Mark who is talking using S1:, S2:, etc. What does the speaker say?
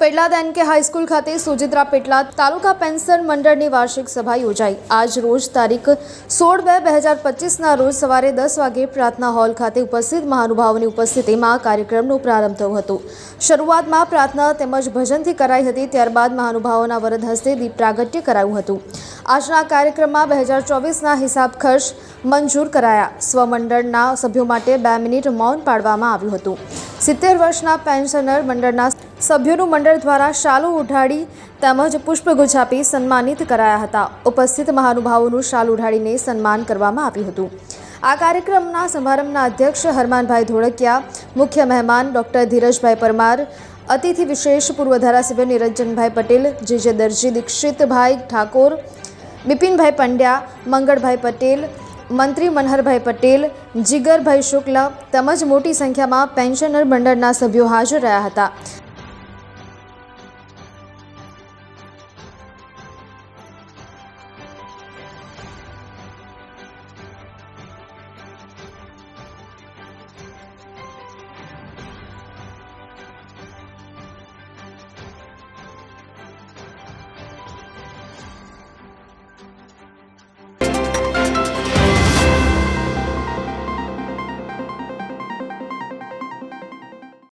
S1: Petlad NK high school ખાતે સુજિત્રા પેટલાદ તાલુકા pension મંડળની વાર્ષિક સભા યોજાઈ. આજ રોજ તારીખ સોળ બે બે હજાર પચીસના રોજ સવારે દસ વાગે પ્રાર્થના હોલ ખાતે ઉપસ્થિત મહાનુભાવોની ઉપસ્થિતિમાં કાર્યક્રમનો પ્રારંભ થયો હતો. શરૂઆતમાં પ્રાર્થના તેમજ ભજનથી કરાઈ હતી, ત્યારબાદ મહાનુભાવોના વરદ હસ્તે દીપ પ્રાગટ્ય કરાયું હતું. આજના કાર્યક્રમમાં બે હજાર ચોવીસના હિસાબ ખર્ચ મંજૂર કરાયા. સ્વમંડળના સભ્યો માટે બે મિનિટ મૌન પાડવામાં આવ્યું હતું. સિત્તેર વર્ષના પેન્શનર મંડળના સભ્યોનું મંડળ દ્વારા શાલુ ઉઢાડી તેમજ પુષ્પગુચ્છ આપી સન્માનિત કરાયા હતા. ઉપસ્થિત મહાનુભાવોનું શાલ ઉઢાડીને સન્માન કરવામાં આવ્યું હતું. આ કાર્યક્રમના સમારંભના અધ્યક્ષ હરમાનભાઈ ધોળકિયા, મુખ્ય મહેમાન ડૉક્ટર ધીરજભાઈ પરમાર, અતિથિ વિશેષ પૂર્વ ધારાસભ્ય નિરંજનભાઈ પટેલ, જે જે દરજી દીક્ષિતભાઈ ઠાકોર, બિપિનભાઈ પંડ્યા, મંગળભાઈ પટેલ મંત્રી મનહરભાઈ પટેલ જીગરભાઈ શુક્લ તેમજ મોટી સંખ્યામાં પેન્શનર મંડળના સભ્યો હાજર રહ્યા હતા.